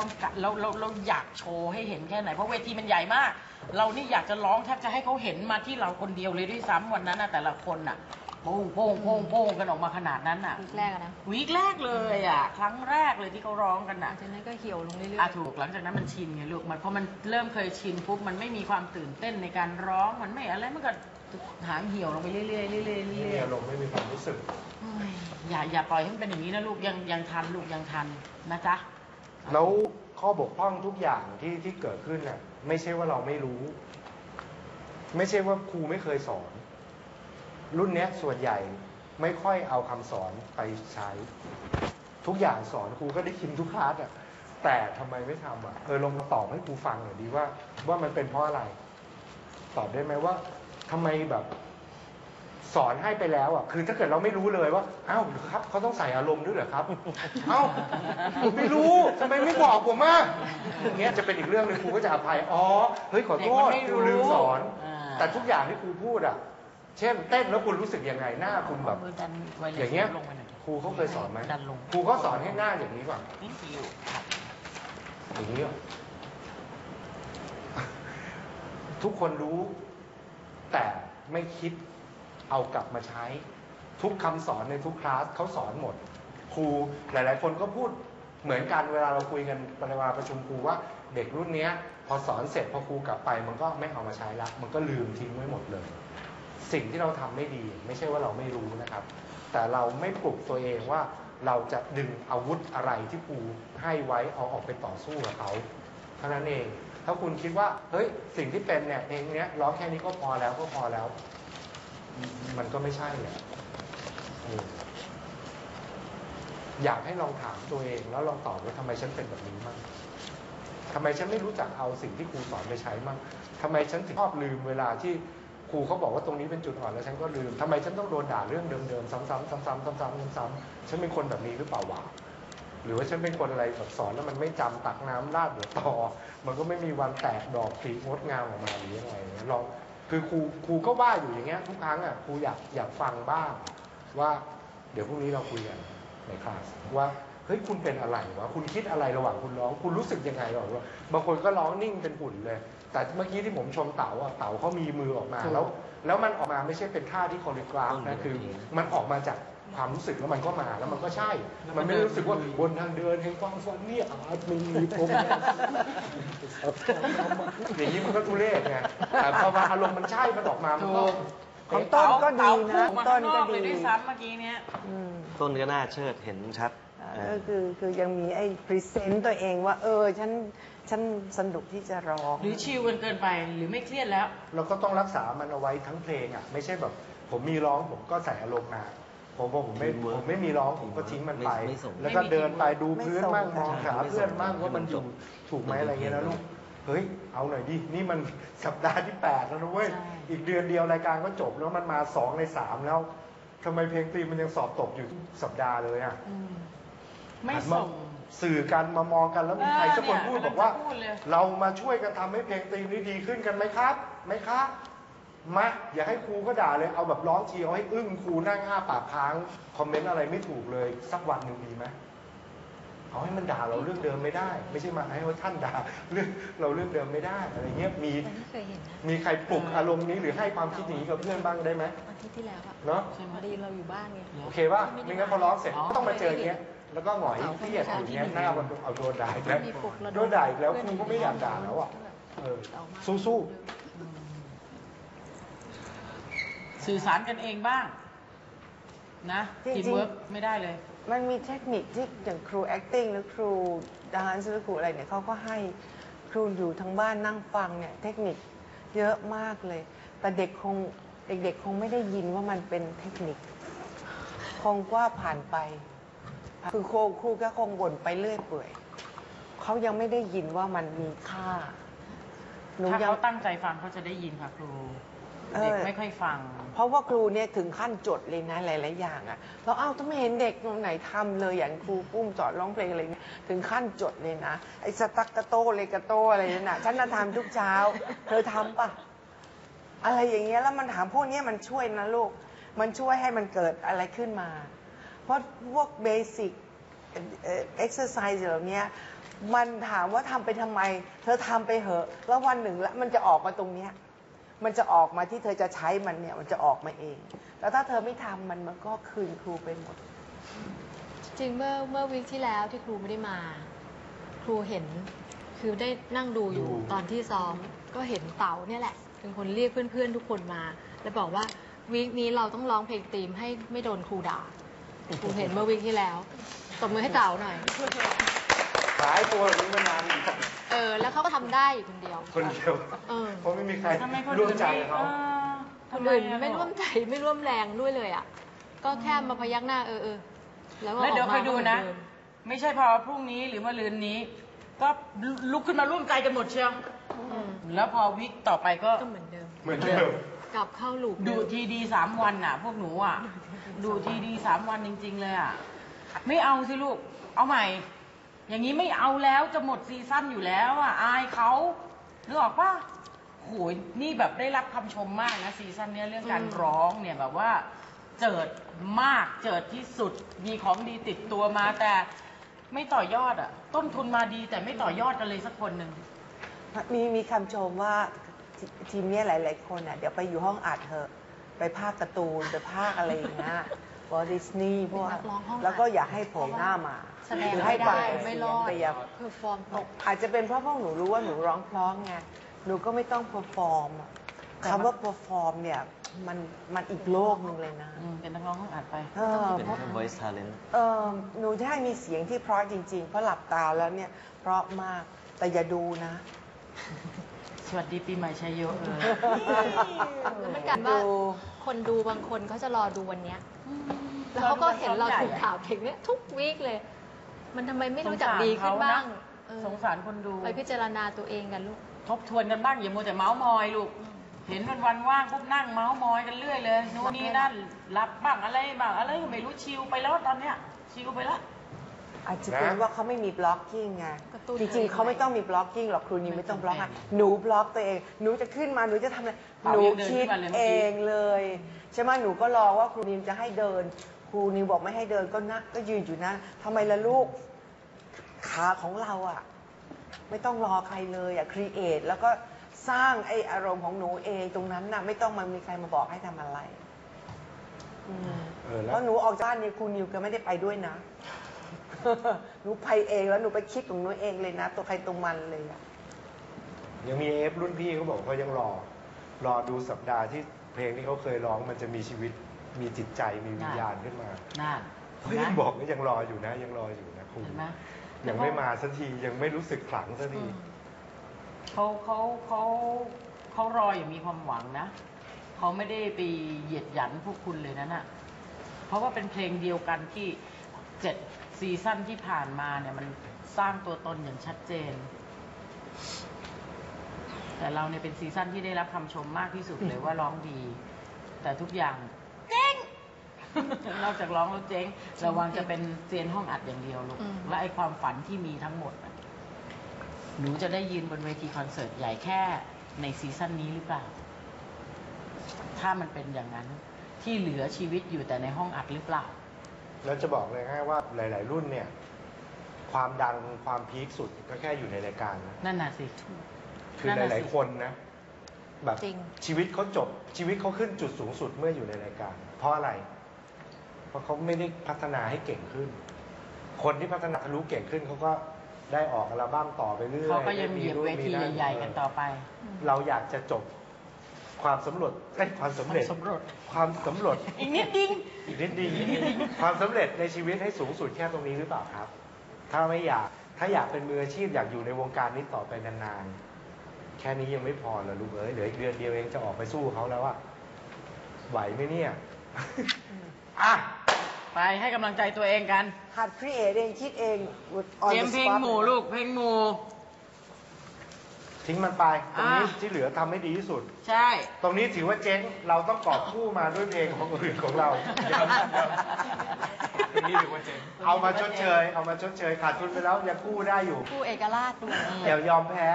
ต้องการเราเราเราอยากโชว์ให้เห็นแค่ไหน เพราะเวทีมันใหญ่มาก เรานี่อยากจะร้องแทบจะให้เขาเห็นมาที่เราคนเดียวเลยด้วยซ้ำวันนั้นน่ะแต่ละคนน่ะโป้งโป้งโป้งโป้งกันออกมาขนาดนั้นน่ะ วีคแรกอะนะวีคแรกเลยอะ ครั้งแรกเลยที่เขาร้องกันหลัน่ะงจากนั้นก็เหี่ยวลงเรื่อยอะถูกหลังจากนั้นมันชินไงลูกมันพอมันเริ่มเคยชินปุ๊บมันไม่มีความตื่นเต้นในการร้องมันไม่อะไรมันก็หางเหี่ยวลงไปเรื่อยๆเรื่อยๆเรื่อยๆไม่เรื่มีอยอารมณ์ไม่มีความรู้สึกๆโอ้ยอย่าอย่าปล่อยให้มันเป็นอย่างนี้นะลูกยังยังทันลูกยังทันนะจ๊ะ แล้วข้อบกพร่องทุกอย่างที่ที่เกิดขึ้นน่ะ ไม่ใช่ว่าเราไม่รู้ ไม่ใช่ว่าครูไม่เคยสอน รุ่นเนี้ยส่วนใหญ่ไม่ค่อยเอาคำสอนไปใช้ ทุกอย่างสอนครูก็ได้คินทุกคลาสอะแต่ทำไมไม่ทำอะเออลองมาตอบให้ครูฟังหน่อยดีว่า ว่ามันเป็นเพราะอะไร ตอบได้ไหมว่าทำไมแบบ สอนให้ไปแล้วอะคือถ้าเกิดเราไม่รู้เลยว่าอ้าวครับเขาต้องใส่อารมณ์ด้วยเหรอครับเอ้าผมไม่รู้ทำไมไม่บอกผมอะอย่างเงี้ยจะเป็นอีกเรื่องหนึงครูก็จะอภัยอ๋อเฮ้ยขอโทษเด็กมันไม่รู้ครูลืมสอนอ่าแต่ทุกอย่างที่ครูพูดอะ เช่นเต้นแล้วคุณรู้สึกยังไงหน้าคุณแบบเอมือดันไวเลสอย่างเงี้ยลงไปหน่อยครูเขาเคยสอนไหมดันลงครูเขาสอนให้หน้าอย่างนี้ก่อนนี่คิวครับอย่างนี้เหรอทุกคนรู้แต่ไม่คิด เอากลับมาใช้ ทุกคำสอนในทุกคลาสเขาสอนหมด ครูหลาย ๆ คนก็พูดเหมือนกันเวลาเราคุยกันเวลาประชุมครูว่าเด็กรุ่นเนี้ยพอสอนเสร็จพอครูกลับไปมันก็ไม่เอามาใช้ละมันก็ลืมทิ้งไว้หมดเลย สิ่งที่เราทำไม่ดี ไม่ใช่ว่าเราไม่รู้นะครับ แต่เราไม่ปลุกตัวเองว่าเราจะดึงอาวุธอะไรที่ครูให้ไว้เอาออกไปต่อสู้กับเขาเท่านั้นเอง ถ้าคุณคิดว่าเฮ้ยสิ่งที่เป็นเนี่ยเพลงเนี้ยร้องแค่นี้ก็พอแล้วก็พอแล้ว มันก็ไม่ใช่แหละอืมอยากให้ลองถามตัวเอง แล้วลองตอบว่าทำไมฉันเป็นแบบนี้มั่งทำไมฉันไม่รู้จักเอาสิ่งที่ครูสอนไปใช้มั่งทำไมฉันถึงชอบลืมเวลาที่ครูเขาบอกว่าตรงนี้เป็นจุดอ่อนแล้วฉันก็ลืมทำไมฉันต้องโดนด่าเรื่องเดิมๆซ้ำๆซ้ำๆซ้ำๆซ้ำๆฉันเป็นคนแบบนี้หรือเปล่าวะหรือว่าฉันเป็นคนอะไรแบบสอนแล้วมันไม่จำตักน้ำราดเดี๋ยวต่อ มันก็ไม่มีวันแตกดอกผลิงดงามออกมาหรือยังไงลอง คือครูครูก็ว่าอยู่อย่างเงี้ยทุกครั้งอะครูอยากอยากฟังบ้างว่าเดี๋ยวพรุ่งนี้เราคุยกันในคลาสว่าเฮ้ยคุณเป็นอะไรวะคุณคิดอะไรระหว่างคุณร้อง คุณรู้สึกยังไงระหว่างว่าบางคนก็ร้องนิ่งเป็นหุ่นเลย แต่เมื่อกี้ที่ผมชมเต๋าอะเต๋าเขามีมือออกมาแล้ว แล้วมันออกมาไม่ใช่เป็นท่าที่คอริกราฟนะคือ มันออกมาจาก ความรู้สึกแล้วมันก็มาแล้วมันก็ใช่ มันไม่ได้รู้สึกว่าบนทางเดินแห่งความฝันเนี่ยอาจมีผมอย่างนี้มันก็ทุเรศไงแต่พอมาอารมณ์มันใช่มันออกมามันก็ของต้นก็ดีนะเต๋าพุ่งมาต้ข้านงนก็อกเลยดีด้วยซ้ำเมื่อกี้เนี้ยอืมต้นก็น่าเชิดเห็นชัดอ่าเอก็อคือคือยังมีไอ้พรีเซนต์ตัวเองว่า เออฉันฉันสนุกที่จะร้องหรือชิลกันเกินไปหรือไม่เครียดแล้ว เราก็ต้องรักษามันเอาไว้ทั้งเพลงอะ ไม่ใช่แบบ ผมมีร้องผมก็ใส่อารมณ์มา ผมบอกผมไม่ Teamwork ผมไม่มีร้องผมก็ทิ้งมันไป ไม่ไม่ส่ง แล้วก็เดินไปดูไม่พื้นส่งมั่งค่ะมองขาไม่ส่งเพื่อนมั่งว่ามันให้มันอยู่จบถูกไหมอะไรเงี้ยนะลูกเฮ้ยเอาหน่อยดินี่มันสัปดาห์ที่แปดแล้วนะเว้ยใช่ อีกเดือนเดียวรายการก็จบแล้วมันมาสองในสามแล้วทำไมเพลงตีมมันยังสอบตกอยู่ทุกสัปดาห์เลยอะไม่หันส่ง สื่อกันมามองกันแล้วมีใครสักคนเออเนี่ยพูดบอกว่า กำลังจะพูดเลย เรามาช่วยกันทำให้เพลงตีมนี้ดีขึ้นกันไหมครับไหมครับ มาอย่าให้ครูก็ด่าเลย เอาแบบร้องทีเอาให้อึ้งครูนั่งอ้าปากค้าง คอมเมนต์อะไรไม่ถูกเลย สักวันหนึ่งดีไหมเอาให้มันด่าเราเรื่องเดิมไม่ได้ ไม่ใช่มาให้ว่าท่านด่าเรื่องเราเรื่องเดิมไม่ได้อะไรเงี้ยมีแต่ไม่เคยเห็นนะมีใครปลุกอารมณ์นี้หรือให้ความคิดนี้กับเพื่อนบ้างได้ไหมอาทิตย์ที่แล้วอะเนาะพอดีเราอยู่บ้านไงโอเคป่ะไม่งั้นพอร้องเสร็จก็ต้องมาเจออย่างเงี้ยแล้วก็หงอยเครียดอยู่อย่างเงี้ยหน้ามันเอาโดนด่าอีกแล้วมีปลุกระดมโดนด่าอีกแล้วครูก็ไม่อยากด่าแล้วอะเออ สู้ สื่อสารกันเองบ้าง นะจริงๆ ทีมเวิร์กไม่ได้เลย มันมีเทคนิคที่อย่างครู acting หรือครู dance หรือครูอะไรเนี่ยเขาก็ให้ครูอยู่ทั้งบ้านนั่งฟังเนี่ยเทคนิคเยอะมากเลย แต่เด็กคงเด็กๆคงไม่ได้ยินว่ามันเป็นเทคนิค คงว่าผ่านไป คือครูครูก็คงบ่นไปเรื่อยเปื่อยเขายังไม่ได้ยินว่ามันมีค่า หนูถ้ายัเขาตั้งใจฟังเขาจะได้ยินค่ะครู เออ เด็กไม่ค่อยฟัง เพราะว่าครูเนี่ยถึงขั้นจดเลยนะหลาย ๆ อย่างอะเราเอ้าถ้าไม่เห็นเด็กตรงไหนทำเลยอย่างครูปุ้มสอนร้องเพลงอะไรเนี่ยถึงขั้นจดเลยนะไอ้สตักกะโตเลกะโตอะไรนั่นน่ะฉันน่ะทำทุกเช้า เธอทำปะอะไรอย่างเงี้ยแล้วมันถามพวกเนี้ยมันช่วยนะลูก มันช่วยให้มันเกิดอะไรขึ้นมา เพราะพวกเบสิกเอ็กซ์ไซส์เหล่านี้มันถามว่าทำไปทำไม เธอทำไปเหอะ แล้ววันหนึ่งแล้วมันจะออกมาตรงเนี้ย มันจะออกมาที่เธอจะใช้มันเนี่ย มันจะออกมาเอง แล้วถ้าเธอไม่ทำมันมันก็คืนครูไปหมด จริงเมื่อเมื่อวีคที่แล้วที่ครูไม่ได้มา ครูเห็นคือได้นั่งดูอยู่ดูตอนที่ซ้อมก็เห็นเต๋าเนี่ยแหละ เป็นคนเรียกเพื่อนๆ ทุกคนมา แล้วบอกว่าวีคนี้เราต้องร้องเพลงธีมให้ไม่โดนครูด่าครูเห็นเมื่อวีคที่แล้วตบมือให้เต๋าหน่อย ขายตัวแบบนี้มานานเออแล้วเขาก็ทำได้อยู่คนเดียวคนเดียวเออเพราะไม่มีใครทำไมคนร่วอื่มนใจไม่กับเขาเออคทำนไมอื่นอะไม่ร่วมใจไม่ร่วมแรงด้วยเลยอะก็แค่มาพยักหน้าเออเออแล้วก็แล้วเดี๋ยวออกคมาอยดูนะ เหมือเดิมไม่ใช่พอพรุ่งนี้หรือมะรืนนี้ ก็ลุกขึ้นมาร่วมใจกันหมดเชียวอืมแล้วพอวิกต่อไปก็ก็เหมือนเดิม เหมือนเดิมกลับเข้าลูปดูเมทีดีสามวันน่ะ พวกหนูอะ ดูทีดีสามวันจริง ๆ เลยอะ ไม่เอาสิลูก เอาใหม่ อย่างนี้ไม่เอาแล้วจะหมดซีซั่นอยู่แล้วอะอายเขานึกออกปะโหยนี่แบบได้รับคำชมมากนะซีซั่นเนี้ยเรื่องการร้องเนี่ยแบบว่า เจิดมากเจิดที่สุดมีของดีติดตัวมาแต่ไม่ต่อยอดอะ ต้นทุนมาดีแต่ไม่ต่อยอดกันเลยสักคนหนึ่ง มีมีคำชมว่าททีมเนี้ยหลาย ๆ คนอะ เดี๋ยวไปอยู่ห้องอัดเถอะ ไปภาคการ์ตูน ไปภาคอะไรอย่างเงี้ย วอลดิสนีย์พวกเป็นนักร้องห้องอัดแล้วก็อย่าให้โผล่หน้ามาแสดงหรือไม่ให้ปาได้กไม่เสีรยงอดไปอย่าเพอร์ฟอร์มตก อาจจะเป็นเพราะพวกหนูรู้ว่าหนูร้องเพร้องไง หนูก็ไม่ต้องเพอร์ฟอร์มอะคำว่าเพอร์ฟอร์มเนี่ย มันมันอีกโลกหนึ่งเลยนะอืมเป็นนักร้องต้องอัดไป เออเป็นเพราะแค่ voice talent เออหนูจะให้มีเสียงที่เพราะจริง ๆ เพราะหลับตาแล้วเนี่ย เพราะมาก แต่อย่าดูนะ สวัสดีปีใหม่ชัยโยเออ แล้วมันกลารว่าดู คนดูบางคนเขาจะรอดูวันเนี้ย แล้วเขาก็เห็นเราถูกข่าวเพลงเนี้ยทุกวีคเลย มันทำไมไม่รู้จักดีขึ้นบ้างเออสงสารคนดู ไปพิจารณาตัวเองกันลูก ทบทวนกันบ้างอย่ามัวแต่เมาส์มอยลูก เห็นวันวันๆว่างปุ๊บนั่งเมาส์มอยกันเรื่อยเลยนู่นนี่นั่นรับบ้างอะไรบ้างอะไรก็ไม่รู้ชิลไปแล้วตอนเนี้ยชิลไปแล้ว อาจจะเป็นว่าเขาไม่มีบล็อกกิ้งไงกระตุ้นจริงๆเขาไม่ต้องมีบล็อกกิ้งหรอกครูนิวไม่ต้องบล็อกอะหนูบล็อกตัวเอง หนูจะขึ้นมาหนูจะทำอะไรเต่าหนูยังเดินคิดขึ้นมาเลยเมื่เออกี้งเลยใช่ไหมหนูก็รอว่าครูนิวจะให้เดิน ครูนิวบอกไม่ให้เดินก็นักก็ยืนอยู่นะทำไมล่ะลูกขาของเราอะไม่ต้องรอใครเลยอะครีเอทแล้วก็สร้างไออารมณ์ของหนูเองตรงนั้นน่ะ ไม่ต้องมามีใครมาบอกให้ทำอะไรอืมเออแล้วเพราะหนูออกจากบ้านเนี่ยครูนิวก็ไม่ได้ไปด้วยนะหนูไปเองแล้วหนูไปคิดของหนูเองเลยนะ ตัวใครตัวมันเลยอะยังมีเอฟรุ่นพี่เขาบอกเขายังรอ รอดูสัปดาห์ที่เพลงที่เขาเคยร้องมันจะมีชีวิต มีจิตใจมีวิญญาณขึ้นมานั่นเขายังบอกว่ายังรออยู่นะ ยังรออยู่นะครูเห็นไหมยังไม่มาสักทียังไม่รู้สึกขลังสักทีเขาเขาเขาเขารออย่างมีความหวังนะเขาไม่ได้ไปเหยียดหยันพวกคุณเลยนั่นน่ะ เพราะว่าเป็นเพลงเดียวกันที่เจ็ดซีซั่นที่ผ่านมาเนี่ยมันสร้างตัวตนอย่างชัดเจน แต่เราเนี่ยเป็นซีซั่นที่ได้รับคำชมมากที่สุดเลยว่าร้องดี แต่ทุกอย่างเจ๊ง นอกจากร้องแล้วเจ๊งระวังจะเป็นเซียนห้องอัดอย่างเดียวลูกอืม และไอความฝันที่มีทั้งหมดน่ะหนูจะได้ยืนบนเวทีคอนเสิร์ตใหญ่แค่ในซีซั่นนี้หรือเปล่า ถ้ามันเป็นอย่างนั้น ที่เหลือชีวิตอยู่แต่ในห้องอัดหรือเปล่า แล้วจะบอกเลยให้ว่าหลาย ๆ รุ่นเนี่ย ความดังความพีคสุดก็แค่อยู่ในรายการนะนั่นน่ะสิ คือนั่นหน่ะลายสิๆคนนะแบบจริง ชีวิตเขาจบชีวิตเขาขึ้นจุดสูงสุดเมื่ออยู่ในรายการ เพราะอะไร เพราะเขาไม่ได้พัฒนาให้เก่งขึ้น คนที่พัฒนาทะลุเก่งขึ้นเขาก็ได้ออกอัลบั้มต่อไปเรื่อยเขาก็ยังได้เหยียบนู่นเวทีมีนั่นใหญ่ๆกันต่อไป เราอยากจะจบความสำเร็จได้ยความสำเร็จ ความสำเร็จ ความสำเร็จ อีกนิดดิ้งอีกนิดดีความสำเร็จในชีวิตให้สูงสุดแค่ตรงนี้หรือเปล่าครับ ถ้าไม่อยากถ้าอยากเป็นมืออาชีพอยากอยู่ในวงการนี้ต่อไปนานๆ แค่นี้ยังไม่พอเหรอลูกเอ้ยเหลืออีกเดือนเดียวเองจะออกไปสู้เขาแล้วอะไหวไหมเนี่ย อะ ไปให้กำลังใจตัวเองกัน หัดครีเอทเองคิดเอง on เตรียม the เพลง spot หมู่ลูกเพลงหมู่ทิ้งมันไป ตรงนี้อะที่เหลือทำให้ดีที่สุด ใช่ ตรงนี้ถือว่าเจ๊ง เราต้องกอบคู่มาด้วยเพลงของอื่นของเรา ตรงนี้ถือว่าเจ๋งเอามาชดเชย เอามาชดเชย ขาดทุนไปแล้วยังกู้ได้อยู่ ผู้เอกราชด้วยอย่ายอมแพ้